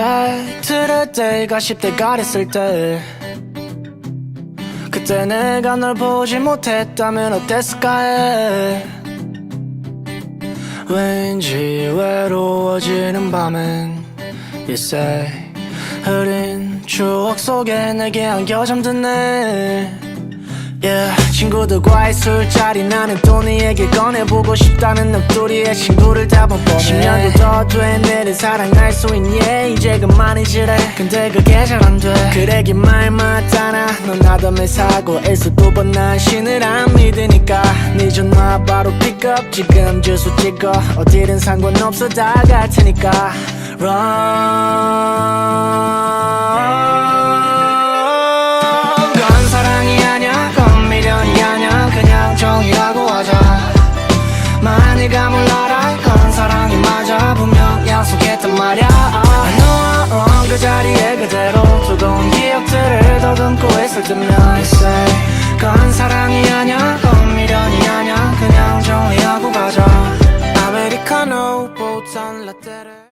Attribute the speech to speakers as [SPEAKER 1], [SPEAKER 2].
[SPEAKER 1] Back to the day가 10대가 됐을 때 그때 내가 널 보지 못했다면 어땠을까 해? 왠지 외로워지는 밤엔 say 흐린 추억 속에 내게 안겨 잠드네 Yeah, 친구들과의 술자리 나는 또 네에게 꺼내보고 싶다는 넋두리에 친구를 다 뻔뻔해 10년도 더돼 내를 사랑할 수 있니? 이제 그만이지래. 근데 그게 잘 안돼. 그래 긴말 맞잖아. 넌 하던 일 사고에서 두번난 신을 안 믿으니까. 네 전화 바로 픽업 지금 주소 찍어. 어디든 상관없어. 다 갈 테니까. Run 사랑이라고 하자. 많이 가물라라 건 사랑이 맞아 분명 약속했단 말야. I know 어, 그 자리에 그대로 두고온 기억들을 더듬고 있을 때면 I say 건 사랑이 아냐 그건 미련이 아냐 그냥 정리하고 가자. 아메리카노 보잔 라떼를.